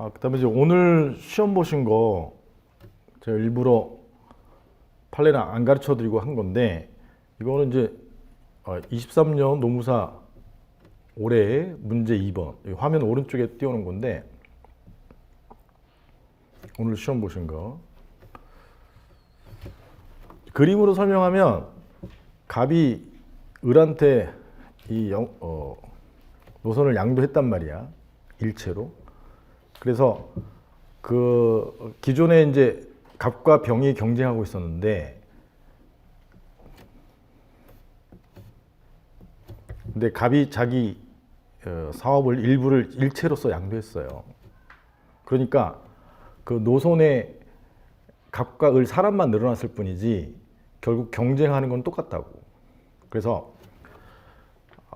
아, 그다음에 이제 오늘 시험 보신 거 제가 일부러 판례는 안 가르쳐 드리고 한 건데 이거는 이제 어, 23년 노무사 올해 문제 2번. 여기 화면 오른쪽에 띄워놓은 건데 오늘 시험 보신 거. 그림으로 설명하면 갑이 을한테 이 영, 어, 노선을 양도했단 말이야. 일체로 그래서 그 기존에 이제 갑과 병이 경쟁하고 있었는데 근데 갑이 자기 어, 사업을 일부를 일체로서 양도했어요. 그러니까 그 노선에 갑과 을 사람만 늘어났을 뿐이지 결국 경쟁하는 건 똑같다고. 그래서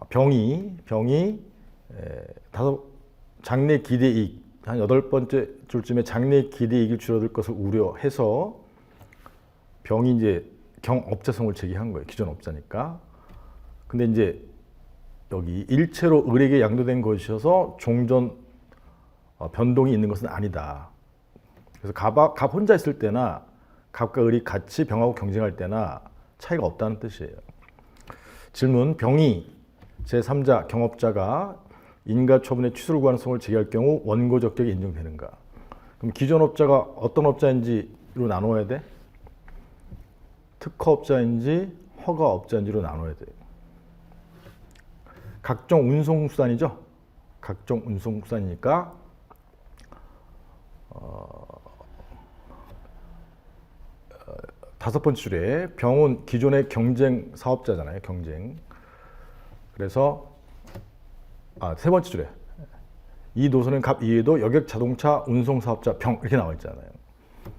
병이 병이 에, 다섯 장래 기대 이익 한 여덟 번째 줄쯤에 장래 기대 이익을 줄어들 것을 우려해서 병이 이제 경업자성을 제기한 거예요. 기존 업자니까. 근데 이제 여기 일체로 을에게 양도된 것이어서 종전 어, 변동이 있는 것은 아니다. 그래서 갑, 갑 혼자 있을 때나 갑과 을이 같이 병하고 경쟁할 때나 차이가 없다는 뜻이에요. 질문: 병이 제3자 경업자가 인가 처분의 취소를 소송을 제기할 경우 원고 적격이 인정되는가? 그럼 기존 업자가 어떤 업자인지로 나눠야 돼? 특허 업자인지 허가 업자인지로 나눠야 돼. 각종 운송수단이죠. 각종 운송수단이니까 어, 다섯 번째 줄에 병은 기존의 경쟁 사업자잖아요. 경쟁. 그래서 아, 세 번째 줄에 이 노선은 갑 이외에도 여객 자동차 운송 사업자 병 이렇게 나와 있잖아요.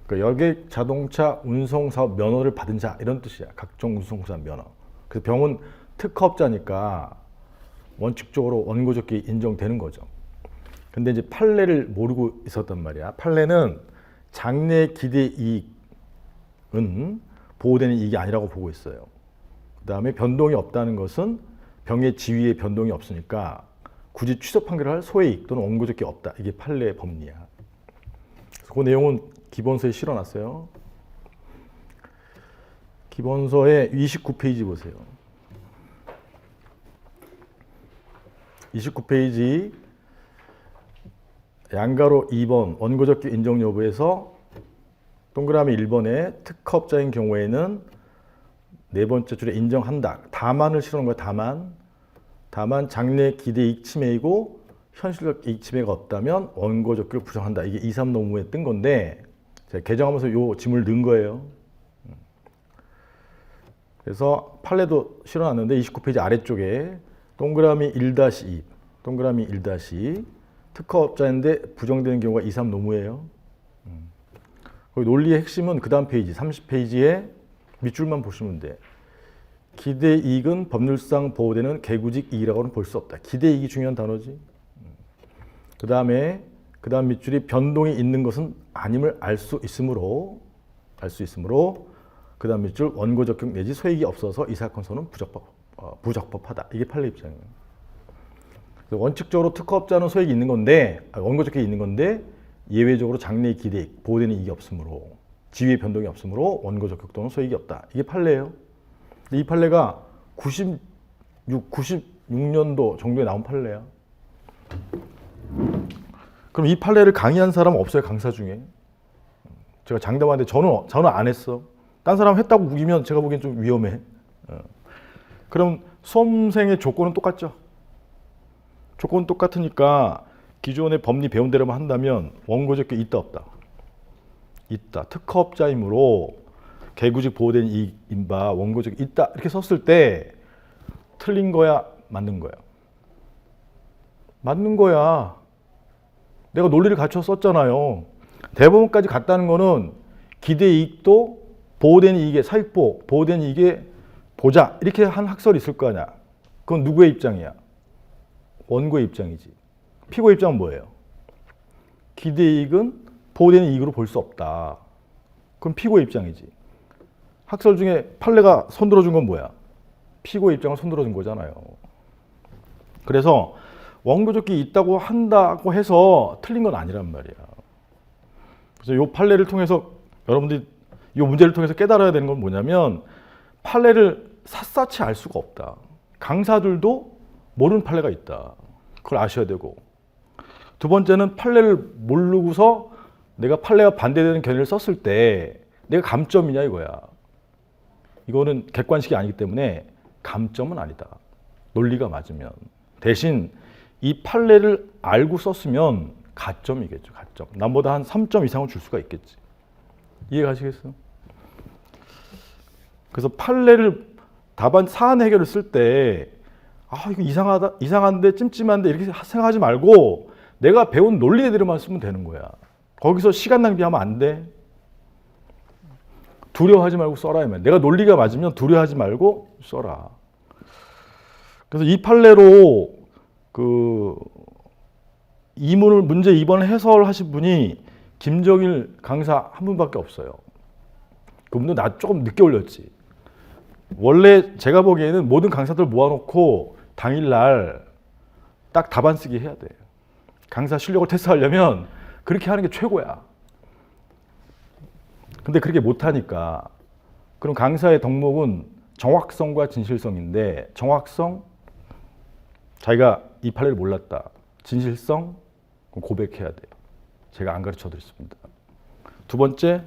그러니까 여객 자동차 운송 사업 면허를 받은 자 이런 뜻이야. 각종 운송사 면허. 그래서 병은 특허업자니까 원칙적으로 원고적기 인정되는 거죠. 근데 이제 판례를 모르고 있었단 말이야. 판례는 장래 기대 이익은 보호되는 이익이 아니라고 보고 있어요. 그 다음에 변동이 없다는 것은 병의 지위에 변동이 없으니까 굳이 취소 판결을 할 소외이익 또는 원고적기 없다. 이게 판례 법리야. 그 내용은 기본서에 실어놨어요. 기본서의 29페이지 보세요. 29페이지 양가로 2번 원고적기 인정 여부에서 동그라미 1번에 특허업자인 경우에는 네 번째 줄에 인정한다. 다만을 실어놓은 거야. 다만. 다만 장래 기대 이익 침해이고 현실적 이익 침해가 없다면 원고 적기를 부정한다. 이게 2, 3 노무에 뜬 건데 제가 개정하면서 요 지문을 넣은 거예요. 음. 그래서 판례도 실어놨는데 29페이지 아래쪽에 동그라미 1-2 동그라미 1- 특허업자인데 부정되는 경우가 2, 3 노무예요. 음. 논리의 핵심은 그 다음 페이지 30페이지에 밑줄만 보시면 돼. 기대 이익은 법률상 보호되는 개구직 이익이라고는 볼 수 없다. 기대 이익이 중요한 단어지. 그 다음에 그 다음 밑줄이 변동이 있는 것은 아님을 알 수 있으므로 알 수 있으므로 그 다음 밑줄 원고 적격 내지 소액이 없어서 이 사건서는 부적법 어, 부적법하다. 이게 판례 입장이에요. 원칙적으로 특허업자는 소액이 있는 건데 아, 원고 적격이 있는 건데 예외적으로 장래 기대 이익 보호되는 이익이 없으므로 지위 변동이 없으므로 원고 적격 또는 소액이 없다. 이게 판례예요. 이 판례가 96, 96년도 정도에 나온 판례야. 그럼 이 판례를 강의한 사람 없어요 강사 중에? 제가 장담하는데 저는 저는 안 했어. 딴 사람 했다고 우기면 제가 보기엔 좀 위험해. 어. 그럼 수험생의 조건은 똑같죠? 조건 똑같으니까 기존의 법리 배운 대로만 한다면 원고적게 있다 없다. 있다. 특허업자이므로 개구직 보호된 이익인 바 원고적 있다 이렇게 썼을 때 틀린 거야 맞는 거야? 맞는 거야. 내가 논리를 갖춰 썼잖아요. 대법원까지 갔다는 거는 기대 이익도 보호된 이익의 사익보 보호된 이익의 보자 이렇게 한 학설이 있을 거 아니야. 그건 누구의 입장이야? 원고의 입장이지. 피고 입장은 뭐예요? 기대 이익은 보호되는 이익으로 볼 수 없다. 그럼 피고의 입장이지 학설 중에 판례가 손들어 준 건 뭐야? 피고의 입장을 손들어 준 거잖아요. 그래서 원고적기 있다고 한다고 해서 틀린 건 아니란 말이야. 그래서 요 판례를 통해서 여러분들이 이 문제를 통해서 깨달아야 되는 건 뭐냐면 판례를 샅샅이 알 수가 없다. 강사들도 모르는 판례가 있다. 그걸 아셔야 되고 두 번째는 판례를 모르고서 내가 판례와 반대되는 견해를 썼을 때 내가 감점이냐 이거야. 이거는 객관식이 아니기 때문에 감점은 아니다. 논리가 맞으면 대신 이 판례를 알고 썼으면 가점이겠죠. 가점. 남보다 한 3점 이상을 줄 수가 있겠지. 이해 가시겠어요? 그래서 판례를 답안 사안 해결을 쓸 때 아, 이거 이상하다, 이상한데 찜찜한데 이렇게 생각하지 말고 내가 배운 논리대로만 쓰면 되는 거야. 거기서 시간 낭비하면 안 돼. 두려워하지 말고 써라. 내가 논리가 맞으면 두려워하지 말고 써라. 그래서 이 판례로 그 이문을 문제 2번 해설하신 분이 김정일 강사 한 분밖에 없어요. 그분도 나 조금 늦게 올렸지. 원래 제가 보기에는 모든 강사들 모아놓고 당일날 딱 답안 쓰기 해야 돼. 강사 실력을 테스트하려면 그렇게 하는 게 최고야. 근데 그렇게 못하니까 그럼 강사의 덕목은 정확성과 진실성인데 정확성 자기가 이 판례를 몰랐다. 진실성 고백해야 돼요. 제가 안 가르쳐 드렸습니다. 두 번째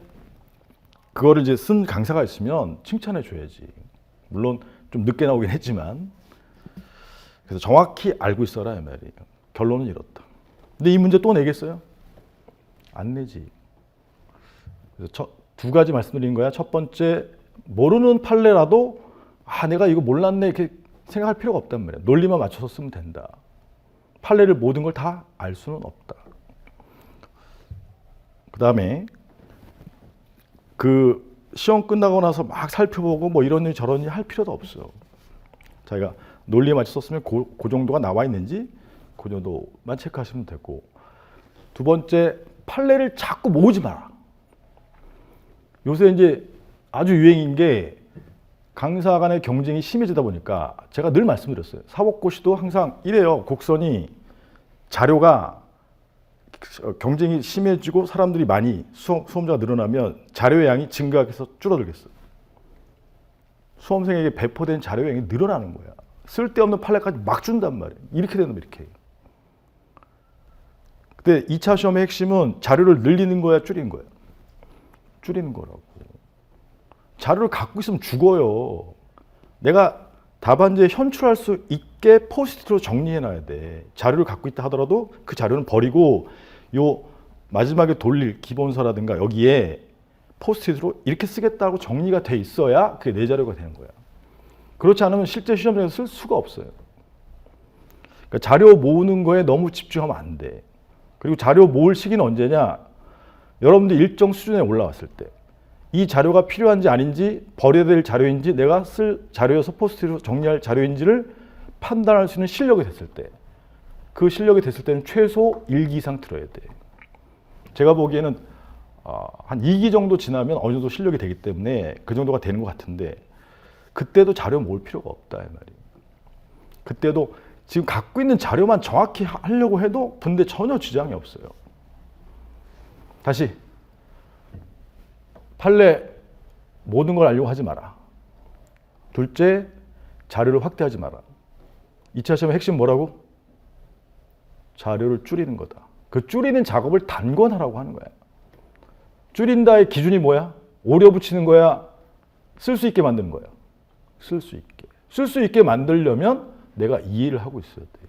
그거를 이제 쓴 강사가 있으면 칭찬해 줘야지. 물론 좀 늦게 나오긴 했지만 그래서 정확히 알고 있어라 이 말이에요. 결론은 이렇다. 근데 이 문제 또 내겠어요? 안 내지. 그래서 첫, 두 가지 말씀드린 거야. 첫 번째 모르는 판례라도 아 내가 이거 몰랐네 이렇게 생각할 필요가 없단 말이야. 논리만 맞춰서 쓰면 된다. 판례를 모든 걸 다 알 수는 없다. 그 다음에 그 시험 끝나고 나서 막 살펴보고 뭐 이러니 저러니 할 필요도 없어요. 자기가 논리에 맞춰 썼으면 그, 그 정도가 나와 있는지 그 정도만 체크하시면 되고 두 번째 판례를 자꾸 모으지 마라. 요새 이제 아주 유행인 게 강사 간의 경쟁이 심해지다 보니까 제가 늘 말씀드렸어요. 사법고시도 항상 이래요. 곡선이 자료가 경쟁이 심해지고 사람들이 많이 수험, 수험자가 늘어나면 자료의 양이 증가해서 줄어들겠어. 수험생에게 배포된 자료의 양이 늘어나는 거야. 쓸데없는 판례까지 막 준단 말이야. 이렇게 되면 이렇게. 근데 2차 시험의 핵심은 자료를 늘리는 거야, 줄이는 거야. 줄이는 거라고. 자료를 갖고 있으면 죽어요. 내가 답안지에 현출할 수 있게 포스트로 정리해 놔야 돼. 자료를 갖고 있다 하더라도 그 자료는 버리고 요 마지막에 돌릴 기본서라든가 여기에 포스트로 이렇게 쓰겠다고 정리가 돼 있어야 그게 내 자료가 되는 거야. 그렇지 않으면 실제 시험장에서 쓸 수가 없어요. 그러니까 자료 모으는 거에 너무 집중하면 안 돼. 그리고 자료 모을 시기는 언제냐? 여러분들 일정 수준에 올라왔을 때. 이 자료가 필요한지 아닌지 버려야 될 자료인지 내가 쓸 자료여서 포스트로 정리할 자료인지를 판단할 수 있는 실력이 됐을 때. 그 실력이 됐을 때는 최소 1기 이상 들어야 돼. 제가 보기에는 어, 한 2기 정도 지나면 어느 정도 실력이 되기 때문에 그 정도가 되는 것 같은데 그때도 자료 모을 필요가 없다 이 말이에요. 그때도 지금 갖고 있는 자료만 정확히 하려고 해도 근데 전혀 지장이 없어요. 다시 판례 모든 걸 알려고 하지 마라. 둘째 자료를 확대하지 마라. 2차 시험 핵심 뭐라고? 자료를 줄이는 거다. 그 줄이는 작업을 단권하라고 하는 거야. 줄인다의 기준이 뭐야? 오려 붙이는 거야? 쓸 수 있게 만드는 거야? 쓸 수 있게. 쓸 수 있게 만들려면 내가 이해를 하고 있어야 돼.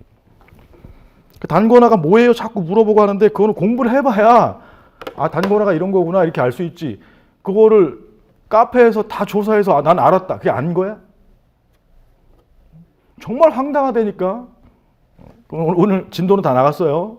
그 단권화가 뭐예요? 자꾸 물어보고 하는데 그거는 공부를 해봐야 아 단권화가 이런 거구나 이렇게 알 수 있지. 그거를 카페에서 다 조사해서 아, 난 알았다. 그게 아닌 거야? 정말 황당하다니까. 오늘, 오늘 진도는 다 나갔어요.